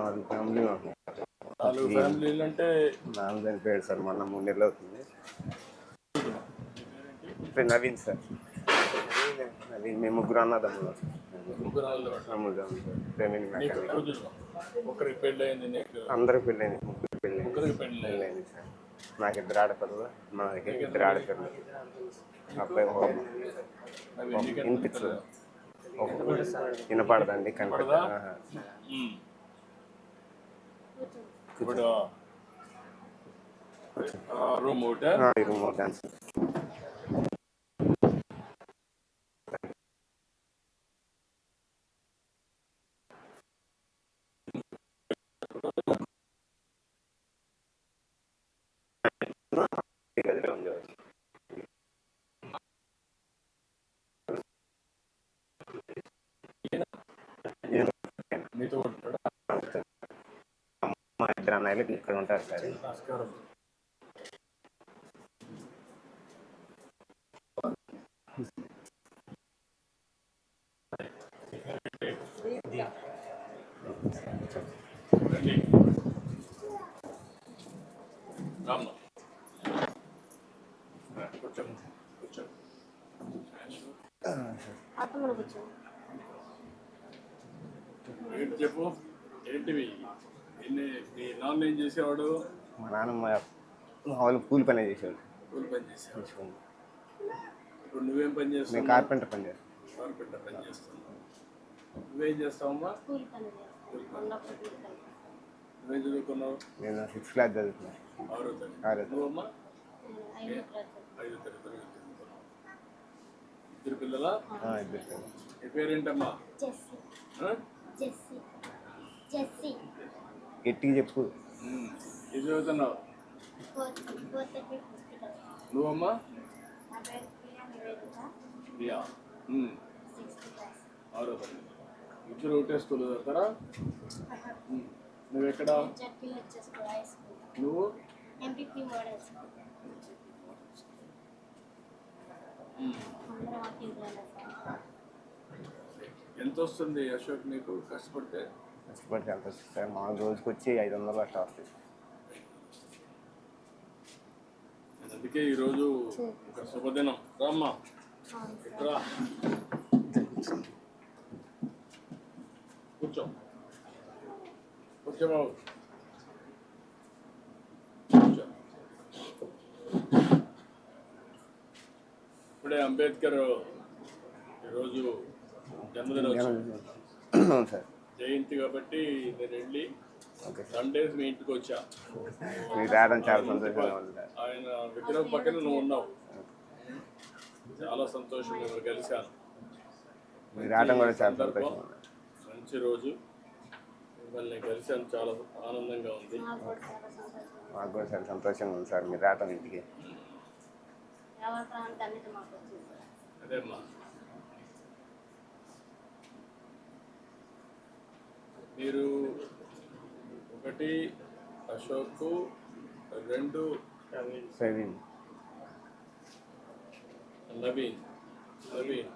నాలుగు ఫ్యామిలీ. నాలుగు ఫ్యామిలీలు అంటే నాన్న చనిపోయాడు సార్ మొన్న మూడు నెలలు అవుతుంది. నవీన్ సార్. నవీన్ మేము ముగ్గురు అన్నదమ్ములు. ఒకరికి పెళ్ళి అయింది నీకు అందరూ పెళ్ళైంది ముగ్గురు పెళ్ళి పెళ్ళైంది సార్. నాకు ఇద్దరు ఆడపిల్లలు మనకి ఇద్దరు ఆడపిల్లలు. అబ్బాయి వినిపించదు వినపడదండి కనపడదా. ఇప్పుడు రూమ్ ఒకటే రిమోట్ డాన్స్ మీతో ఉంటాడా మా ఇద్దరు అన్నయ్యలు ఇక్కడ ఉంటారు సార్. చెప్పు? ఏంటివి? ఎన్ని మీ నాన్న ఏం చేసేవాడు? మా నాన్న మా వాళ్ళు కూలి పని చేసేవాడు. కూలి పని చేసేవాడు. ఇప్పుడు నువ్వేం పని చేస్తావు కార్పెంటర్ పని చేస్తాం. కార్పెంటర్ పని చేస్తున్నావు. నువ్వేం చేస్తావమ్మా? కూలి పని చేస్తాను నువ్వేం చదువుకున్నావు? నేను సిక్స్త్ క్లాస్ చదువుతున్నాను ఆరో తరగతి. ఆరో. నువ్వమ్మా? నేను ఐదో తరగతి ఇద్దరు పిల్లలా? ఆ, ఇద్దరు పిల్లలు. నీ పేరేంటమ్మా? జెస్సీ. ఆ? జెస్సీ. జెస్సీ. గట్టిగా చెప్పు. ఏం చదువుతున్నావు? నువ్వమ్మా? ప్రియా. ఆరో తరగతి ఇద్దరు ఒకటే స్కూల్ చదువుతారా? నువ్వు ఎక్కడ? నువ్వు? ఎంత వస్తుంది అశోక్ నీకు? కష్టపడితే? కష్టపడితే ఎంత వస్తుంది సార్ మా రోజుకి వచ్చి ఐదు వందలు అట్లా వస్తాయి అందుకే ఈరోజు ఒక శుభదినం రామ్మా కూర్చో. కూర్చో బాబు. ఇప్పుడే అంబేద్కర్ ఈరోజు జన్మదినోత్సవం. సార్. జయంతి కాబట్టి నేను వెళ్ళి సండేస్ మీ ఇంటికి వచ్చా. మీరు రావడం చాలా సంతోషంగా ఉంది. సార్ ఆయన విగ్రహం పక్కన నువ్వు ఉన్నావు. చాలా సంతోషం మిమ్మల్ని కలిశాను. మీరు రావడం కూడా చాలా సందర్భం, సంతోషంగా ఉంది. మంచి రోజు. మిమ్మల్ని కలిశాను. చాలా ఆనందంగా ఉంది. మాకు కూడా చాలా సంతోషంగా ఉంది సార్. మీరు రావడం ఇంటికి. అదేమ్మా. మీరు ఒకటి అశోక్ రెండు ప్రవీణ్ నవీన్. నవీన్.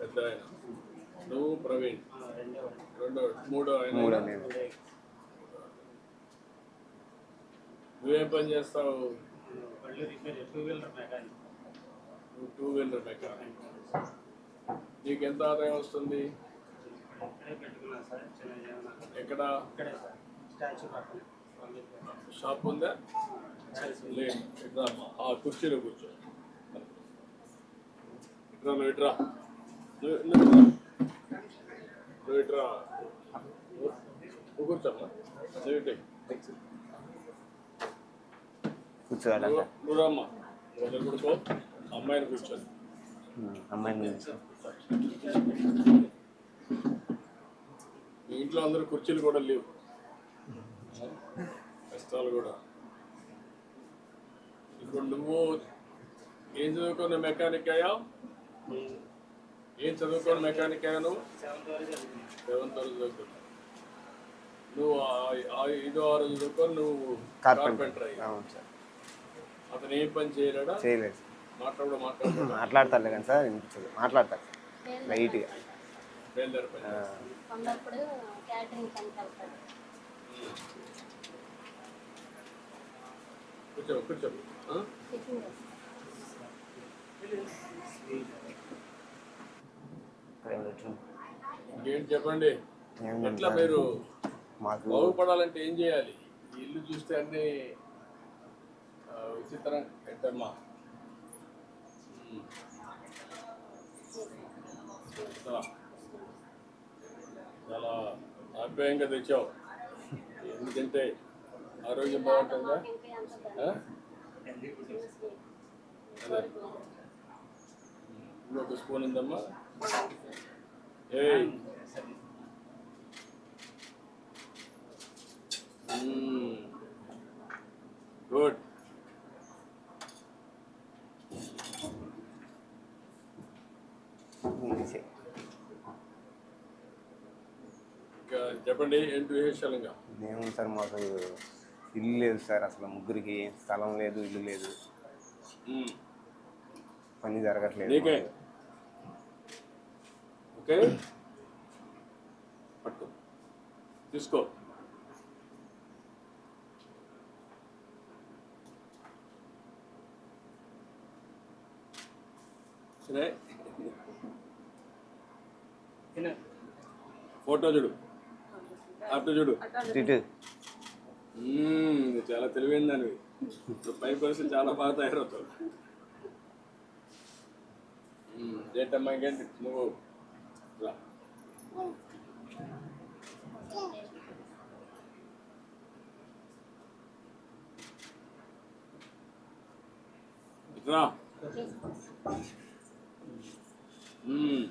పెద్ద ఆయన నువ్వు ప్రవీణ్. రెండో మూడో ఆయన. నువ్వేం పని చేస్తావు? Two wheeler mechanic. నీకు ఎంత ఆదాయం వస్తుంది? ఎక్కడ. షాప్ ఉందా? లేదు. ఆ కుర్చీలో కూర్చో. ఇట్రా నువ్వు ఇట్రా. నువ్వు ఇట్రా. కూర్చోమ్మా. నువ్వు నువ్వు రామ్మా. నువ్వు కూర్చో అమ్మాయిని కూర్చోండి అమ్మాయిని ఇంట్లో అందరూ కుర్చీలు కూడా లేవు. కష్టాలు కూడా. ఇప్పుడు నువ్వు ఏం చదువుకున్న మెకానిక్ అయ్యా? ఏం చదువుకున్న మెకానిక్ అయ్యా నువ్వు? సెవెంత్ వరకు చదువుకున్నావు. నువ్వు ఐదో ఆరు చదువుకొని నువ్వు కార్పెంటర్ అయ్యా అతను ఏం పని చేయలేడా? చేయలేదు మాట్లాడు మాట్లాడు. మాట్లాడతారులే కానీ సార్ మాట్లాడతారు. లైట్గా. కొందప్పుడు క్యాటరింగ్ పనికి వెళ్తాడు. కూర్చో కూర్చో. ఆ? టిఫిన్ చేస్తాడు. ఇంకేంటి చెప్పండి? ఎట్లా? మీరు? మాకు బాగుపడాలంటే ఏం చేయాలి? ఇల్లు చూస్తే అన్ని విచిత్రం. ఏంటమ్మా? ఉమ్. చాలా ఆప్యాయంగా తెచ్చావు. ఎందుకంటే ఆరోగ్యం బాగుంటుందా? ఇంకొక స్పూన్ ఉందమ్మా. ఏయ్ గుడ్ ఇంకే. ఇంకా చెప్పండి ఇంకా ఏముంది సార్ మాకు ఇల్లు లేదు సార్ అసలు ముగ్గురికి స్థలం లేదు ఇల్లు లేదు. పని జరగట్లేదు నీకే. ఓకే? పట్టు తీసుకో. సరే. ఫోటో చూడు. అటు చూడు. ఇటు చాలా తెలివైందని నువ్వు పై పరిస్థితి చాలా బాగా తయారవుతావు. మ్మ్, ఏంటమ్మా ఇంకేంటి? నువ్వు రా. రా మ్మ్.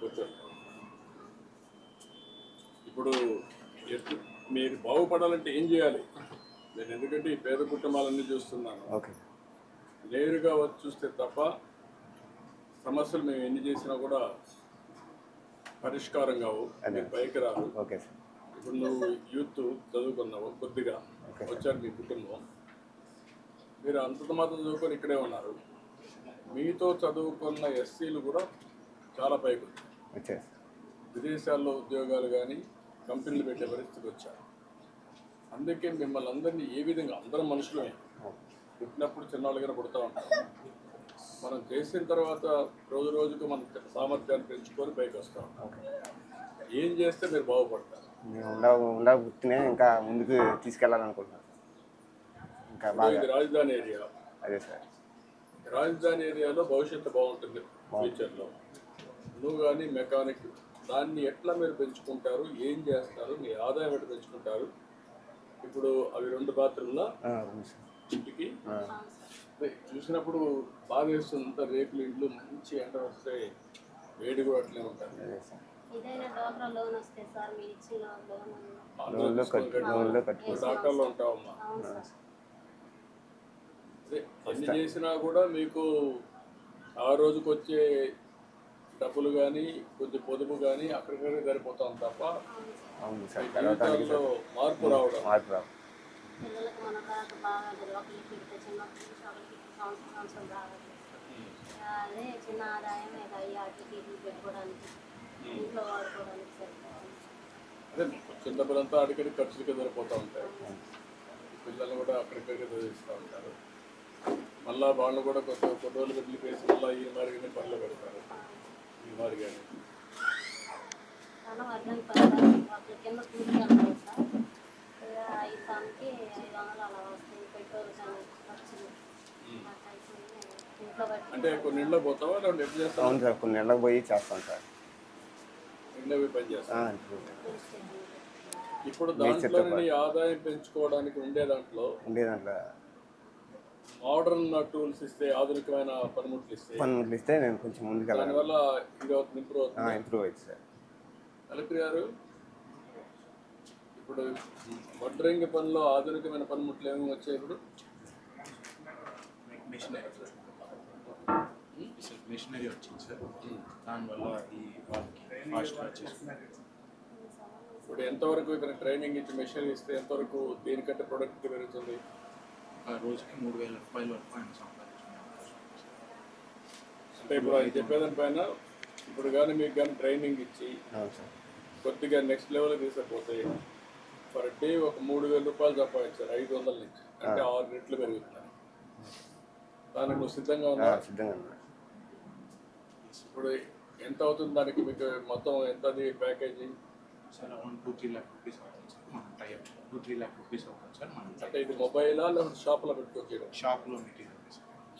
కూర్చో ఇప్పుడు ఎత్తు మీరు బాగుపడాలంటే ఏం చేయాలి? నేను ఎందుకంటే ఈ పేద కుటుంబాలన్నీ చూస్తున్నాను. ఓకే. నేరుగా వచ్చి చూస్తే తప్ప సమస్యలు మేము ఎన్ని చేసినా కూడా పరిష్కారం కావు. పైకి రాదు ఇప్పుడు నువ్వు యూత్ చదువుకున్నావు కొద్దిగా. వచ్చారు మీ కుటుంబం. మీరు అంతంత మాత్రం చదువుకొని ఇక్కడే ఉన్నారు. మీతో చదువుకున్న ఎస్సీలు కూడా చాలా పైకి విదేశాల్లో ఉద్యోగాలు కానీ కంపెనీలు పెట్టే పరిస్థితికి వచ్చారు. అందుకే మిమ్మల్ని అందరినీ ఏ విధంగా అందరం మనుషులమే పుట్టినప్పుడు చిన్నవాళ్ళుగా పుడతా ఉంటాం. మనం చేసిన తర్వాత రోజు రోజుకు మన సామర్థ్యాన్ని పెంచుకొని పైకి వస్తాం ఓకే ఏం చేస్తే మీరు బాగుపడతారు? ఉండ ఇంకా ముందుకు తీసుకెళ్ళాలనుకుంటున్నాం ఇంకా బాగా రాజధాని ఏరియా. అదే సార్. రాజధాని ఏరియాలో భవిష్యత్తు బాగుంటుంది ఫ్యూచర్లో. నువ్వు కానీ మెకానిక్ దాన్ని ఎట్లా మీరు పెంచుకుంటారు ఏం చేస్తారు మీ ఆదాయం ఎట్లా పెంచుకుంటారు ఇప్పుడు అవి రెండు బాత్రూమ్ల ఆ, ఉంది సార్. ఇంటికి? చూసినప్పుడు బాగా వేస్తుంది. అంత రేకులు ఇండ్లు మంచి ఎండ వస్తే వేడి కూడా అట్లే ఉంటుంది. డాక్టర్లో ఉంటావమ్మా. ఎన్ని చేసినా కూడా మీకు ఆ రోజుకి వచ్చే డబ్బులు కానీ కొంచెం పొదుపు కానీ అక్కడికక్కడే సరిపోతాం తప్ప అవును సార్ తర్వాత జీవితాల్లో మార్పు రావడం. మార్పు రావు. పిల్లలకు మన తర్వాత బాగా ఒకరికి పెడితే చిన్నప్పటి నుంచి ఒకరికి సంవత్సరం సంవత్సరం బాగా అదే చిన్న ఆదాయం అయ్యి పెట్టుకోవడానికి ఇంట్లో వాడుకోవడానికి సరిపోతుంది. అదే చిన్న డబ్బులంతా అడిగడి ఖర్చులకి సరిపోతూ ఉంటాయి పిల్లల్ని కూడా అక్కడికక్కడే చదివిస్తూ ఉంటారు. మళ్ళా వాళ్ళు కూడా కొంత కొన్ని రోజులు పెళ్ళి పేసి మళ్ళీ ఈ మారిగానే పనులు పెడతారు. అంటే కొన్ని ఇంట్లో పోతావా? లేదంటే ఎట్లా చేస్తావా? అవును సార్ కొన్ని నెలలకు పోయి చేస్తాం సార్. పోయి పని ఆ. ఇప్పుడు దాంట్లో నీ ఆదాయం పెంచుకోవడానికి ఉండే దాంట్లో ఉండే దాంట్లో. మోడర్న్ టూల్స్ ఇస్తే ఆధునికమైన పనిముట్లు ఇస్తే పనులు ఇస్తే నేను కొంచెం ముందుకెళ్ళాను దానివల్ల ఇది అవుతుంది ఇంప్రూవ్ అవుతుంది. ఇంప్రూవ్ అయింది సార్. కలెక్టర్ గారు ఇప్పుడు వడ్రంగి పనిలో ఆధునికమైన పనిముట్లు ఏమి వచ్చాయి ఇప్పుడు? Machinery sir. మిషనరీ వచ్చింది సార్. దానివల్ల ఈ వాళ్ళకి ఫాస్ట్గా ఇప్పుడు ఎంతవరకు ఇక్కడ ట్రైనింగ్ ఇచ్చి మెషిన్ ఇస్తే ఎంతవరకు దీనికంటే ప్రొడక్ట్ పెరుగుతుంది? రోజుకి మూడు వేల రూపాయల వరకు ఆయన అంటే ఇప్పుడు ఆయన చెప్పేదాని పైన ఇప్పుడు కానీ మీకు కానీ ట్రైనింగ్ ఇచ్చి అవును సార్. కొద్దిగా నెక్స్ట్ లెవెల్ తీసుకపోతే పర్ డే ఒక మూడు వేల రూపాయలు సంపాదించారు ఐదు వందల నుంచి. అంటే ఆరు రెట్లు పెరుగుతున్నారు దానికి నువ్వు సిద్ధంగా ఆ, ఉన్నా సిద్ధంగా ఉన్నా ఇప్పుడు ఎంత అవుతుంది దానికి? మీకు మొత్తం ఎంత package sir around two three lakh rupees అవుతుంది. సార్ మనం type two three lakh rupees అవుతుంది సార్ మనం అంటే ఇది మొబైలా లేకపోతే షాప్లో పెట్టుకోవచ్చు? షాప్లో మెటీరియల్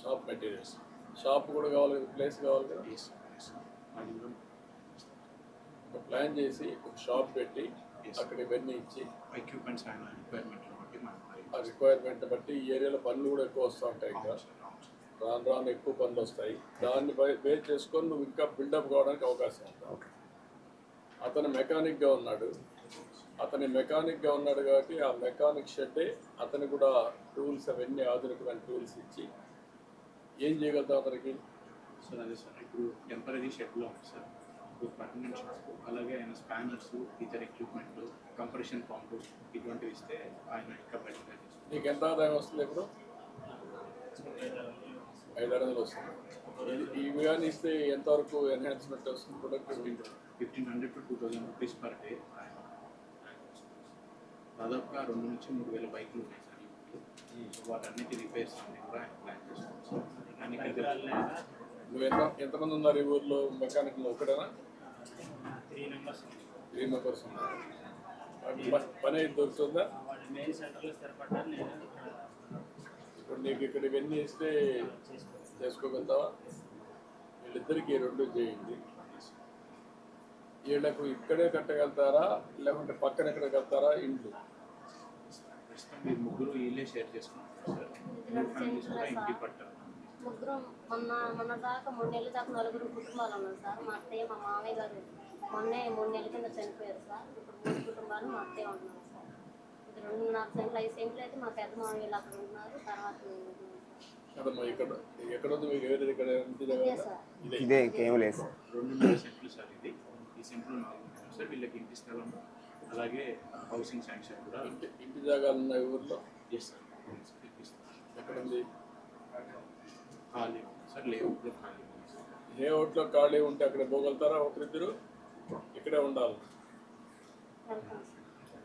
షాప్ మెటీరియల్స్. షాప్ కూడా కావాలి ప్లేస్ కావాలి కదా? ఒక ప్లాన్ చేసి ఒక షాప్ పెట్టి అక్కడ ఇవన్నీ ఇచ్చి ఎక్విప్మెంట్స్ ఆయన రిక్వైర్మెంట్ని బట్టి మనం ఆ రిక్వైర్మెంట్ బట్టి ఈ ఏరియాలో పనులు కూడా ఎక్కువ వస్తూ ఉంటాయి ఇంకా. రాను రాను ఎక్కువ పనులు వస్తాయి. దాన్ని బే- బేస్ చేసుకొని నువ్వు ఇంకా బిల్డప్ కావడానికి అవకాశం ఓకే అతను మెకానిక్గా ఉన్నాడు. అతని మెకానిక్గా ఉన్నాడు కాబట్టి ఆ మెకానిక్ షెడ్డే అతను కూడా టూల్స్ అవన్నీ ఆధునికమైన టూల్స్ ఇచ్చి ఏం చేయగలుగుతాం అతనికి? సార్ అదే సార్. ఇప్పుడు టెంపరీ షెడ్లో ఉంది సార్. ఇప్పుడు పర్మనెంట్ షెడ్ అలాగే ఆయన స్పానర్స్ ఇతర ఎక్విప్మెంట్ కంప్రెషన్ పంపు ఇటువంటివి ఇస్తే ఆయన ఇంకా చేస్తారు. నీకు ఎంత ఆదాయం వస్తుంది ఇప్పుడు? ఐదు వందలు వస్తుంది. ఇవి కానీ ఇస్తే ఎంతవరకు ఎన్హాన్స్మెంట్ వస్తుంది productivity fifteen hundred to two thousand rupees per day. దాదాపుగా రెండు నుంచి మూడు వేల బైకులు ఉన్నాయి సార్. ఇప్పుడు వాటన్నిటి రిపేర్స్ అన్ని కూడా ఆయన ప్లాన్ చేస్తున్నాం. ఎంతమంది ఉన్నారు ఈ ఊర్లో? మెకానిక్లు ఒకటేనా త్రీ మెంబర్స్ త్రీ మెంబర్స్ ఉన్నారు. పని అయితే దొరుకుతుందా? మెయిన్ సెంటర్లో నేను ఇక్కడ ఇప్పుడు నీకు ఇక్కడ ఇవన్నీ ఇస్తే చేసుకోగలుగుతావా? వీళ్ళిద్దరికి ఈ రెండు చేయండి. వీళ్ళకు ఇక్కడే కట్టగలుగుతారా? లేకుంటే పక్కన ఎక్కడ కడతారా ఇండ్లు ముగ్గురు వీళ్ళే షేర్ చేసుకుంటారు ముగ్గురు మొన్న మొన్న దాకా మూడు నెలల దాకా నలుగురు కుటుంబాలు ఉన్నాం సార్. మా అత్తయ్య మా మామయ్య గారు మొన్నే మూడు నెలల కింద చనిపోయారు సార్. ఇప్పుడు మూడు కుటుంబాలు మా అత్తయ్య ఉంటున్నాం సార్. ఇది రెండున్నర సెంట్లు ఐదు సెంట్లు అయితే మా పెద్ద మామయ్యలు అక్కడ ఉంటున్నారు తర్వాత ఇదే ఇంకేం లేదు సార్. రెండున్నర సెంట్లు సార్ ఇది. ఈ సెంట్లు నాలుగు సార్ వీళ్ళకి ఇంటి స్థలం అలాగే హౌసింగ్ శాంక్షన్ కూడా ఇంటి ఇంటి జాగాలు ఉన్నాయి ఊర్లో? ఎస్ సార్ ఎక్కడ ఉంది? ఖాళీ ఉంది. సార్ లేఅవుట్లో ఖాళీ ఉంది సార్. ఏ ఓట్లో ఖాళీ ఉంటే అక్కడ పోగలుగుతారా ఒకరిద్దరు? ఇక్కడే ఉండాలి.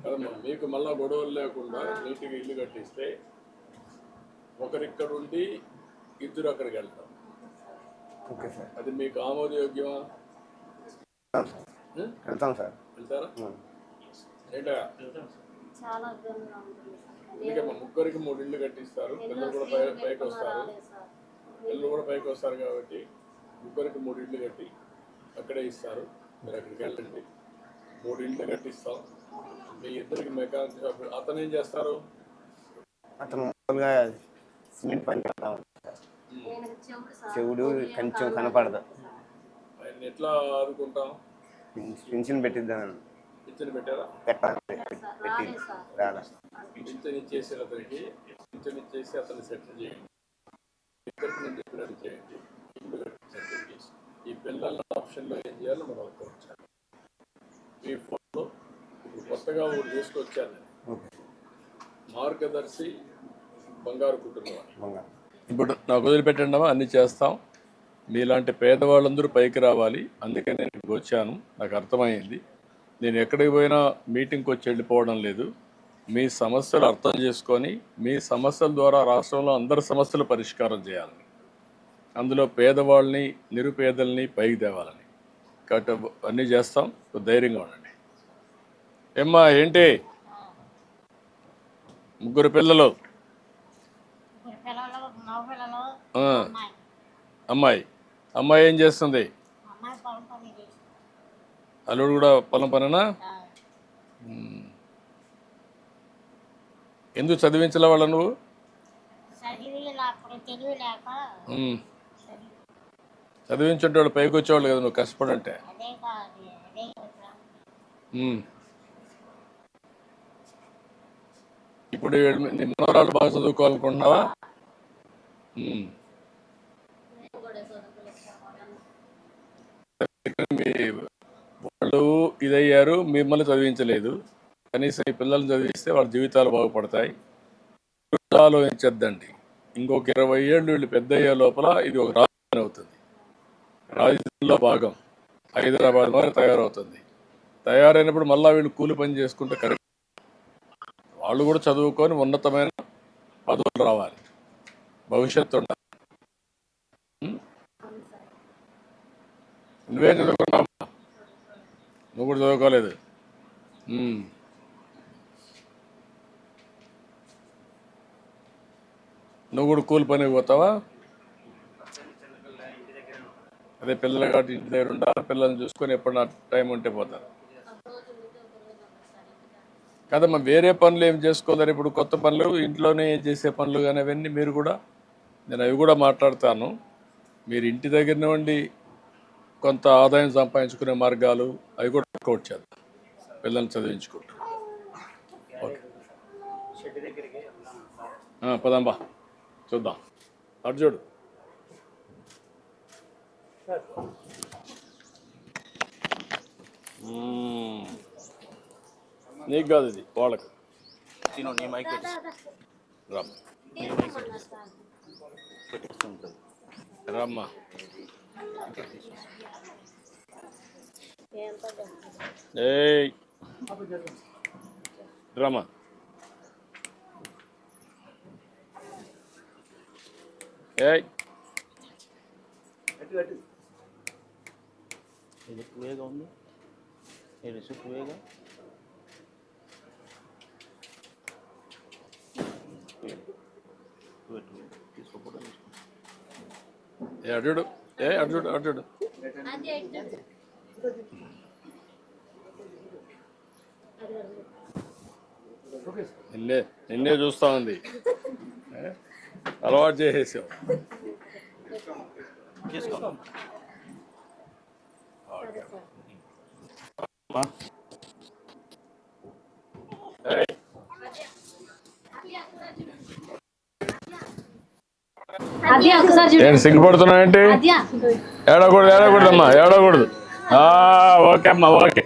కదమ్మా మీకు మళ్ళా గొడవలు లేకుండా నీట్గా ఇల్లు కట్టిస్తే ఒకరిక్కడ ఉండి ఇద్దరు అక్కడికి వెళ్తాం ఓకే సార్. అది మీకు ఆమోదయోగ్యమా? వెళ్తాం సార్. వెళ్తారా. ఏంటా? చాలా ఇబ్బందిగా ఉంటుంది ముగ్గురికి మూడు ఇల్లు కట్టిస్తారు. పిల్లలు కూడా పై పైకి వస్తారు. పిల్లలు కూడా పైకి వస్తారు కాబట్టి ముగ్గురికి మూడు ఇళ్ళు కట్టి అక్కడే ఇస్తారు. మీరు అక్కడికి వెళ్ళండి. మూడు ఇళ్ళు కట్టిస్తాం. మీ ఇద్దరికి మెకానిక్ షాప్ అతను ఏం చేస్తారు? అతను సిమెంట్ పని చెవుడు కొంచెం కనపడదు. ఆయన ఎట్లా ఆదుకుంటాం? పిన్- పింఛన్ పెట్టిద్దామని పింఛన్ పెట్టారా పెట్టాలి సార్ పెట్టి రాలేదు సార్. రాలా. పింఛన్ ఇచ్చేసి అతనికి పింఛన్ ఇచ్చేసి అతన్ని సెటిల్ చేయండి. చేయండి. ఈ పిల్లల ఆప్షన్లో ఏం చేయాలో మనం ఫోన్లో ఇప్పుడు కొత్తగా తీసుకొచ్చాను ఓకే. మార్గదర్శి బంగారు కుటుంబం ఇప్పుడు నాకు వదిలిపెట్టండి అన్నీ చేస్తాం. మీలాంటి పేదవాళ్ళందరూ పైకి రావాలి. అందుకే నేను ఇక్కడికి వచ్చాను. నాకు అర్థమైంది. నేను ఎక్కడికి పోయినా మీటింగ్కి వచ్చి వెళ్ళిపోవడం లేదు. మీ సమస్యలు అర్థం చేసుకొని మీ సమస్యల ద్వారా రాష్ట్రంలో అందరి సమస్యలు పరిష్కారం చేయాలని. అందులో పేదవాళ్ళని నిరుపేదల్ని పైకి తేవాలని. కాబట్టి అన్నీ చేస్తాం. ధైర్యంగా ఉండండి. ఏమ్మా ఏంటి? ముగ్గురు పిల్లలు. అమ్మాయి. అమ్మాయి ఏం చేస్తుంది? అల్లుడు కూడా పొలం పనేనా? ఎందుకు చదివించలే వాళ్ళ నువ్వు? చదివి నా అప్పుడు తెలివి లేక ఉమ్. చదివించేటోళ్ళు పైకి వచ్చేవాళ్ళు కదా నువ్వు కష్టపడంటే. ఇప్పుడు మనవరాలు బాగా చదువుకోవాలనుకుంటున్నావా ఉమ్. నేను కూడా చదువుకోలేకపోయాను మీ వాళ్ళు ఇదయ్యారు మిమ్మల్ని చదివించలేదు. కనీసం ఈ పిల్లల్ని చదివిస్తే వాళ్ళ జీవితాలు బాగుపడతాయి. ఆలోచించద్దండి. ఇంకొక ఇరవై ఏళ్ళు వీళ్ళు పెద్ద అయ్యే లోపల ఇది ఒక రాజధాని అవుతుంది. రాజధానిలో భాగం హైదరాబాద్ మరి తయారవుతుంది. తయారైనప్పుడు మళ్ళీ వీళ్ళు కూలి పని చేసుకుంటే కరెక్ట్. వాళ్ళు కూడా చదువుకొని ఉన్నతమైన పదవులు రావాలి. భవిష్యత్తు ఉండాలి. నువ్వే చదువుకున్నావు నువ్వు కూడా చదువుకోలేదు. నువ్వు కూడా కూలి పని పోతావా? అదే పిల్లలు కాబట్టి ఇంటి దగ్గర ఉంటారు పిల్లల్ని చూసుకొని ఎప్పుడు నా టైం ఉంటే పోతారు కదమ్మా వేరే పనులు ఏం చేసుకోలేరు. ఇప్పుడు కొత్త పనులు ఇంట్లోనే చేసే పనులు కానీ అవన్నీ మీరు కూడా నేను అవి కూడా మాట్లాడతాను. మీరు ఇంటి దగ్గరనే ఉండి కొంత ఆదాయం సంపాదించుకునే మార్గాలు అవి కూడా వర్కౌట్ చేద్దాం. పిల్లల్ని చదివించుకుంటూ. పదంబా చూద్దాం. మ్మ్. నీకు కాదు ఇది వాళ్ళకు. రమ్మ. రమ్మ. ఏయ్ డ్రామా ఏయ్ ఇది ఎక్కువేగా ఉంది ఇది ఎక్కువేగా తీసుకోకూడదు ఏ ఏ అటు చూడు అటు చూడు అది ఎట్టు అది నిన్నే నిన్నే చూస్తా ఉంది? అలవాటు చేసేసావు చేసుకో సరే సార్ ఏయ్, అది ఒకసారి చూడు ఏంటి సిగ్గుపడుతున్నావు ఏంటి? ఏడకూడదు ఏడకూడదమ్మా ఏడకూడదు ఆ, ఓకే అమ్మా ఓకే.